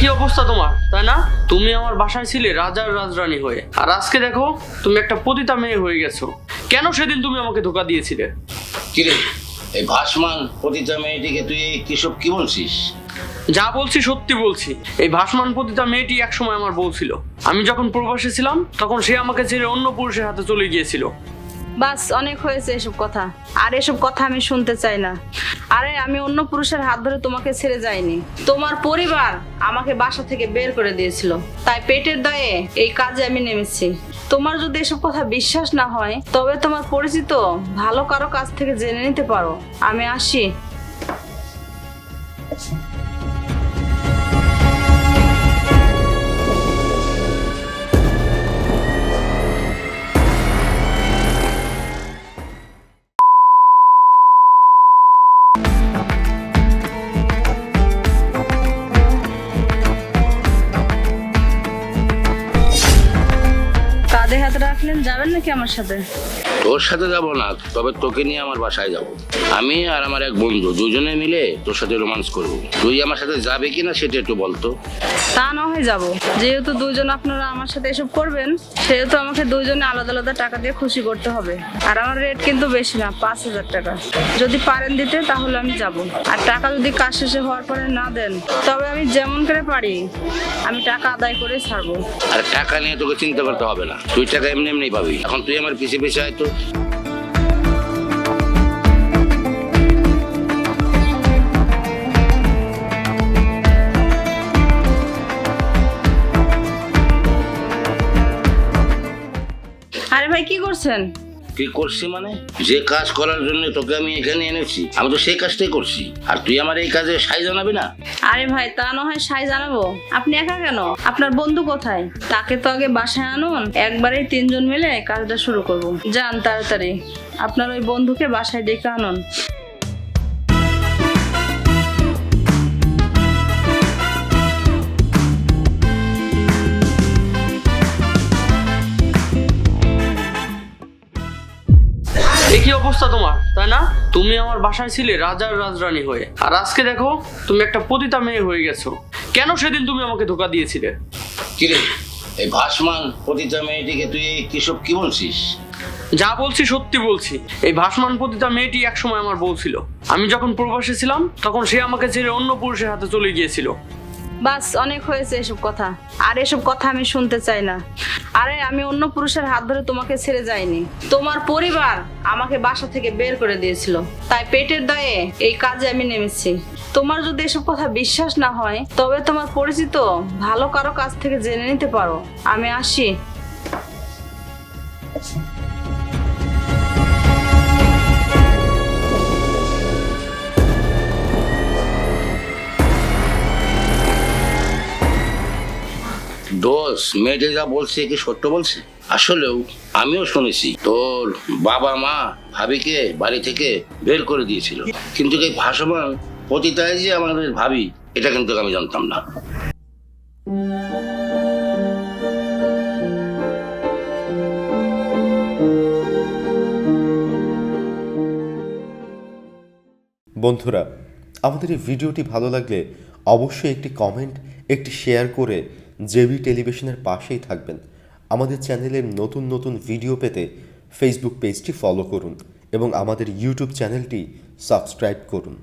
কি অবস্থা তোমার তাই না? তুমি আমার বাসায় ছিলে রাজার রাজরানী হয়ে আর আজকে দেখো তুমি একটা পতিতা মেয়ে হয়ে গেছো। কেন সেদিন তুমি আমাকে ধোকা দিয়েছিলে? কিরে এই ভাসমান পতিতা মেয়েটিকে তুই কিসব কি বলছিস? যা বলছি সত্যি বলছি এই ভাসমান পতিতা মেয়েটি একসময় আমার বউ ছিল। আমি যখন প্রবাসে ছিলাম তখন সে আমাকে ছেড়ে অন্য পুরুষের হাতে চলে গিয়েছিল। বাস, অনেক হয়েছে এসব কথা। আর এসব কথা আমি শুনতে চাই না। আরে, আমি অন্য পুরুষের হাত ধরে তোমাকে ছেড়ে যাইনি। তোমার পরিবার আমাকে বাসা থেকে বের করে দিয়েছিল। তাই পেটের দায়ে এই কাজে আমি নেমেছি। তোমার যদি এসব কথা বিশ্বাস না হয়, তবে তোমার পরিচিত ভালো কারও কাছ থেকে জেনে নিতে পারো। আমি আসি। রাখলেন যাবেন নাকি আমার সাথে? তোর সাথে যাব না, তবে তোকে নিয়ে আমার বাসায় যাব। আমি আর আমার এক বন্ধু, দুজনে মিলে তোর সাথে রোমান্স করব। তুই আমার সাথে যাবে কিনা সেটা একটু বলতো তা না হয় যাব। যেহেতু দুজন আপনারা আমার সাথে এসব করবেন, সেহেতু আমাকে দুজনে আলাদা আলাদা টাকা দিয়ে খুশি করতে হবে। আর আমার রেট কিন্তু বেশি না, পাঁচ হাজার টাকা। যদি পারেন দিতে, তাহলে আমি যাব। আর টাকা যদি কাজ শেষে হওয়ার পরে না দেন, তবে আমি যেমন করে পারি, আমি টাকা আদায় করে ছাড়বো। আর টাকা নিয়ে তোকে চিন্তা করতে হবে না। তুই টাকা এমনি এমনি পাবি। এখন তুই আমার পিছিয়ে পিছিয়ে আয় করছেন? কি করছি মানে? যে কাজ করার জন্য তোকে আমি এখানে এনেছি আমি তো সেই কাজটাই করছি। আর তুই আমার এই কাজে সাই জানাবি না? আরে ভাই তা না হয় সাই জানাব। আপনি একা কেন? আপনার বন্ধু কোথায়? তাকে তো আগে বাসায় আনুন একবারেই তিনজন মিলে কাজটা শুরু করব। যান তাড়াতাড়ি। আপনার ওই বন্ধুকে বাসায় ডেকে আনুন। এ কি অবস্থা তোমার? তাই না? তুমি আমার বাসায় ছিলে রাজার রাজরানী হয়ে। আর আজকে দেখো তুমি একটা পতিতা মেয়ে হয়ে গেছো। কেন সেদিন তুমি আমাকে ধোকা দিয়েছিলে? কিরে এই ভাসমান পতিতা মেয়েটিকে তুই কিসব কি বলছিস? যা বলছি সত্যি বলছি। এই ভাসমান পতিতা মেয়েটি একসময় আমার বউ ছিল। আমি যখন প্রবাসে ছিলাম তখন সে আমাকে ছেড়ে অন্য পুরুষের হাতে চলে গিয়েছিল। বাস, অনেক হয়েছে এসব কথা। আর এসব কথা আমি শুনতে চাই না। আরে, আমি অন্য পুরুষের হাত ধরে তোমাকে ছেড়ে যাইনি। তোমার পরিবার আমাকে বাসা থেকে বের করে দিয়েছিল। তাই পেটের দায়ে এই কাজে আমি নেমেছি। তোমার যদি এসব কথা বিশ্বাস না হয়, তবে তোমার পরিচিত ভালো কারও কাছ থেকে জেনে নিতে পারো। আমি আসি। দোষ, মেয়েটি যা বলছে কি সত্য বলছে? আসলেও আমিও শুনেছি, তোর বাবা মা ভাবিকে বাড়ি থেকে বের করে দিয়েছিল। কিন্তু এই ভাসমান পতিতায় যে আমাদের ভাবি, এটা কিন্তু আমি জানতাম না। বন্ধুরা, আমাদের এই ভিডিওটি ভালো লাগলে অবশ্যই একটি কমেন্ট একটি শেয়ার করে জেবি টেলিভিশনের পাশেই থাকবেন। আমাদের চ্যানেলের নতুন নতুন ভিডিও পেতে ফেসবুক পেজটি ফলো করুন এবং আমাদের ইউটিউব চ্যানেলটি সাবস্ক্রাইব করুন।